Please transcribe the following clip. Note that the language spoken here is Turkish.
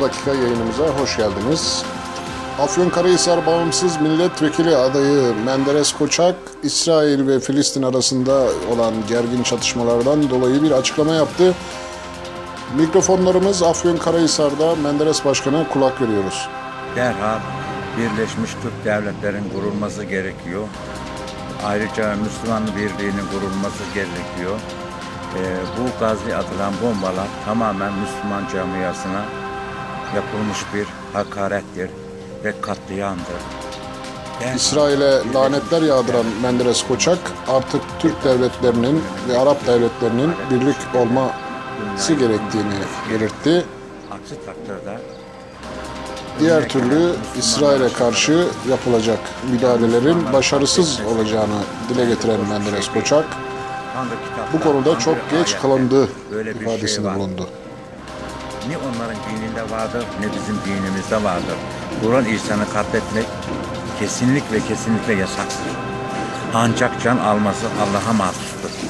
dakika yayınımıza hoş geldiniz. Afyonkarahisar Bağımsız Milletvekili adayı Menderes Koçak, İsrail ve Filistin arasında olan gergin çatışmalardan dolayı bir açıklama yaptı. Mikrofonlarımız Afyonkarahisar'da Menderes Başkan'a kulak veriyoruz. Derhal Birleşmiş Türk Devletleri'nin kurulması gerekiyor. Ayrıca Müslüman birliğinin kurulması gerekiyor. Ee, bu Gazze atılan bombalar tamamen Müslüman camiasına yapılmış bir hakarettir ve katliamdır. İsrail'e lanetler yağdıran Menderes Koçak artık Türk devletlerinin ve Arap devletlerinin birlik olması gerektiğini belirtti. Aksi takdirde Diğer türlü İsrail'e karşı yapılacak müdahalelerin başarısız olacağını dile getiren Menderes Koçak, bu konuda çok geç kalındı ifadesinde şey bulundu. Ne onların dininde vardır ne bizim dinimizde vardır. Kur'an insanı katletmek kesinlik ve kesinlikle yasaktır. Ancak can alması Allah'a mahsustur.